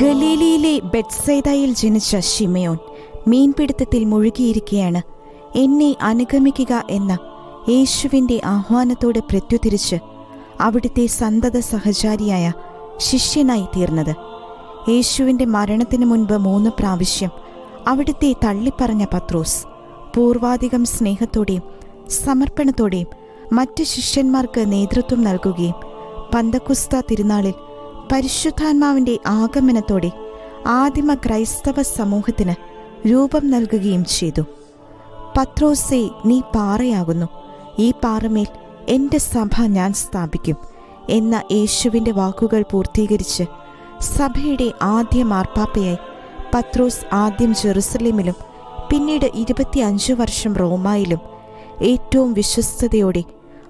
ഗലീലിയിലെ ബെറ്റ്സൈതയിൽ ജനിച്ച ഷിമയോൻ മീൻപിടുത്തത്തിൽ മുഴുകിയിരിക്കുകയാണ് എന്നെ അനുഗമിക്കുക എന്ന യേശുവിന്റെ ആഹ്വാനത്തോട് പ്രത്യുതിരിച്ച് അവിടുത്തെ സന്തത സഹചാരിയായ ശിഷ്യനായി തീർന്നത്. യേശുവിന്റെ മരണത്തിനു മുൻപ് മൂന്ന് പ്രാവശ്യം അവിടുത്തെ തള്ളിപ്പറഞ്ഞ പത്രോസ് പൂർവാധികം സ്നേഹത്തോടെയും സമർപ്പണത്തോടെയും മറ്റ് ശിഷ്യന്മാർക്ക് നേതൃത്വം നൽകുകയും പന്തക്കുസ്ത തിരുനാളിൽ പരിശുദ്ധാത്മാവിന്റെ ആഗമനത്തോടെ ആദിമ ക്രൈസ്തവ സമൂഹത്തിന് രൂപം നൽകുകയും ചെയ്തു. പത്രോസേ നീ പാറയാകുന്നു. ഈ പാറമേൽ എന്റെ സഭ ഞാൻ സ്ഥാപിക്കും എന്ന യേശുവിന്റെ വാക്കുകൾ പൂർത്തീകരിച്ച് സഭയുടെ ആദ്യ മാർപ്പാപ്പയായി പത്രോസ് ആദ്യം ജെറുസലേമിലും പിന്നീട് ഇരുപത്തിയഞ്ച് വർഷം റോമായിലും ഏറ്റവും വിശ്വസ്തയോടെ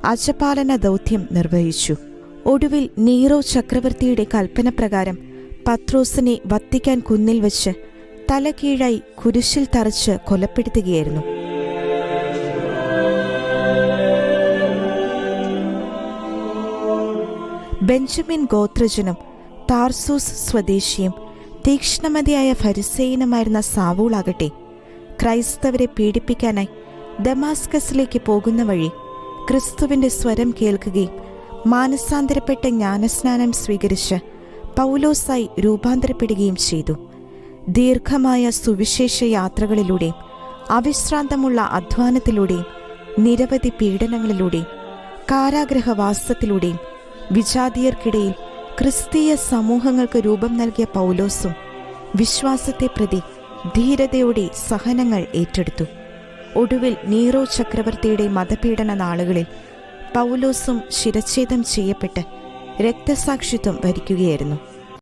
അജപാലന ദൗത്യം നിർവഹിച്ചു. ഒടുവിൽ നീറോ ചക്രവർത്തിയുടെ കൽപ്പനപ്രകാരം പത്രോസിനെ വത്തിക്കാൻ കുന്നിൽ വെച്ച് തല കീഴായി കുരിശിൽ തറച്ച് കൊലപ്പെടുത്തുകയായിരുന്നു. ബെഞ്ചമിൻ ഗോത്രജനും താർസൂസ് സ്വദേശിയും തീക്ഷ്ണമതിയായ ഫരിസേയനുമായിരുന്ന സാവൂളാകട്ടെ ക്രൈസ്തവരെ പീഡിപ്പിക്കാനായി ദമാസ്കസിലേക്ക് പോകുന്ന വഴി ക്രിസ്തുവിന്റെ സ്വരം കേൾക്കുകയും മാനസാന്തരപ്പെട്ട ജ്ഞാനസ്നാനം സ്വീകരിച്ച് പൗലോസായി രൂപാന്തരപ്പെടുകയും ചെയ്തു. ദീർഘമായ സുവിശേഷ യാത്രകളിലൂടെയും അവിശ്രാന്തമുള്ള അധ്വാനത്തിലൂടെയും നിരവധി പീഡനങ്ങളിലൂടെയും കാരാഗ്രഹവാസത്തിലൂടെയും വിജാതീയർക്കിടയിൽ ക്രിസ്തീയ സമൂഹങ്ങൾക്ക് രൂപം നൽകിയ പൗലോസും വിശ്വാസത്തെ പ്രതി ധീരതയോടെ സഹനങ്ങൾ ഏറ്റെടുത്തു. ഒടുവിൽ നീറോ ചക്രവർത്തിയുടെ മതപീഡന നാളുകളിൽ പൗലോസും ശിരച്ഛേദം ചെയ്യപ്പെട്ട് രക്തസാക്ഷിത്വം വരിക്കുകയായിരുന്നു.